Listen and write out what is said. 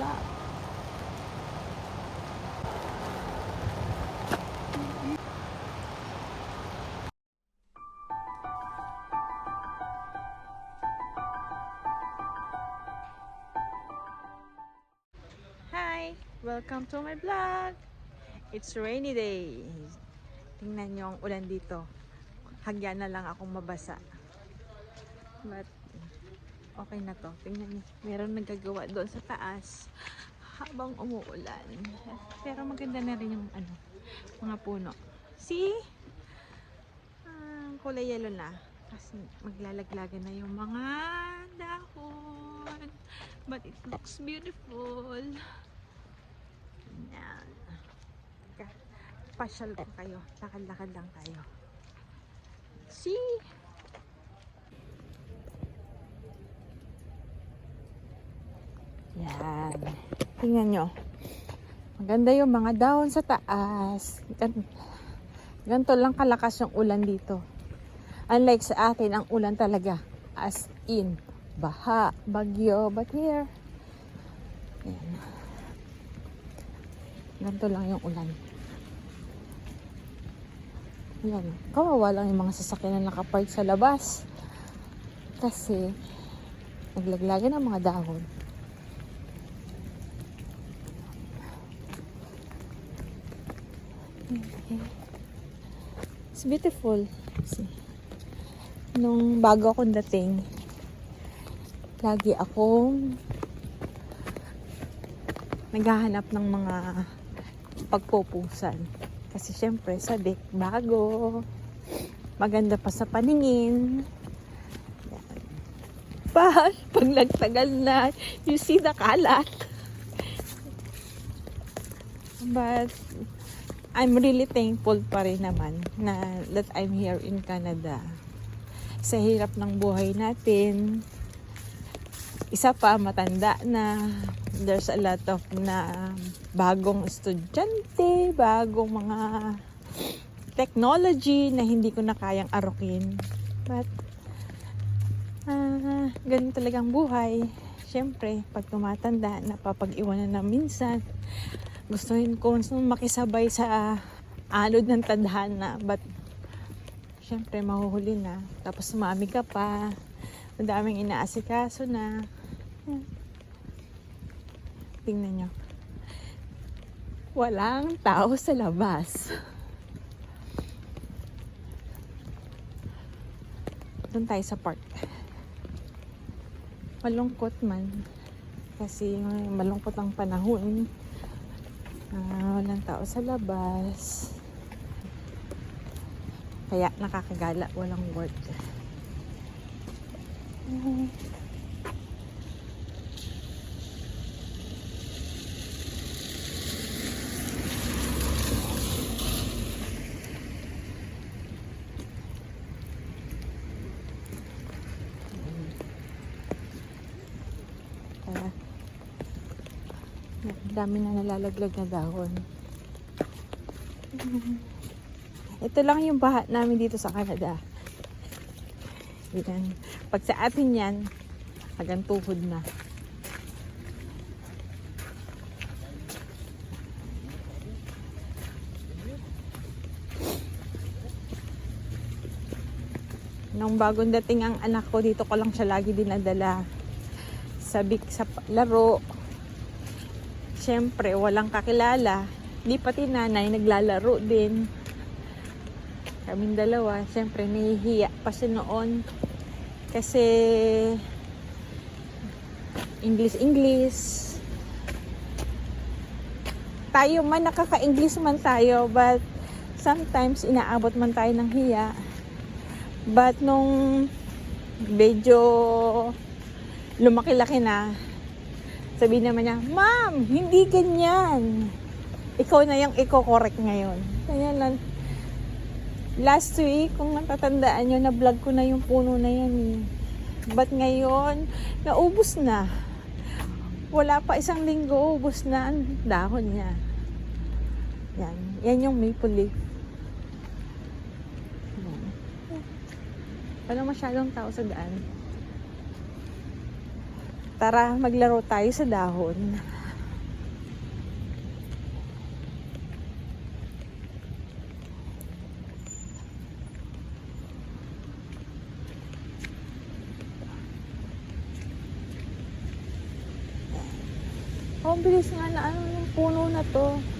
vlog. Hi! Welcome to my vlog! It's rainy day. Tingnan nyo ang ulan dito. Hagyan na lang akong mabasa. But, okay na to. Tingnan nyo. Meron nagagawa doon sa taas habang umuulan. Pero maganda na rin yung ano, mga puno. See? Ah, kulay yellow na. Kasi maglalaglagan na yung mga dahon. But it looks beautiful. Yan. Pasyal ko kayo. Lakad-lakad lang tayo. See? Yan. Tingnan nyo. Maganda yung mga dahon sa taas. Gan ganito lang kalakas yung ulan dito. Unlike sa atin, ang ulan talaga. As in, baha, bagyo. But here, yan. Ganito lang yung ulan. Yan. Kawawa lang yung mga sasakyan na nakapark sa labas. Kasi, naglaglagan ng mga dahon. It's beautiful. See. Nung bago akong dating, lagi akong naghahanap ng mga pagpupusan. Kasi syempre, sabi, bago, maganda pa sa paningin. But, pag nagtagal na, you see the kalat. But, I'm really thankful pa rin naman na that I'm here in Canada. Sa hirap ng buhay natin, isa pa matanda na there's a lot of na bagong estudyante, bagong mga technology na hindi ko na kayang arukin. But, ah, ganun talagang buhay. Siyempre, pag tumatanda, napapag-iwanan na minsan. Gustuhin ko makisabay sa anod ng tadhana. But, siyempre, mahuhuli na. Tapos, sumami ka pa. Ang daming inaasikaso na. Yan. Tingnan nyo. Walang tao sa labas. Doon tayo sa park. Malungkot man. Kasi malungkot ang panahon. Ah, walang tao sa labas. Kaya nakakagala, walang work. Mhm. Kaya, ang dami na nalalaglag na dahon. Ito lang yung baha namin dito sa Canada. Yan. Pag sa atin yan, hanggang tuhod na. Nung bagong dating ang anak ko, dito ko lang siya lagi dinadala. Sa, big, sa laro. Siyempre, walang kakilala. Di pati nanay, naglalaro din. Kaming dalawa, siyempre, nahihiya pa siya noon. Kasi, English-English. Tayo man, nakaka-English man tayo, but sometimes inaabot man tayo ng hiya. But nung medyo lumaki-laki na, sabi naman niya, Ma'am, hindi ganyan. Ikaw na yung i-correct ngayon. Kaya lang, last week, kung natatandaan nyo, na-vlog ko na yung puno na yan. eh. But ngayon, naubos na. Wala pa isang linggo, ubos na ang dahon niya. Yan. Yan yung maple leaf. Walang masyadong tao sa daan. Tara, maglaro tayo sa dahon. Oh, bilis nga na ano yung puno na to.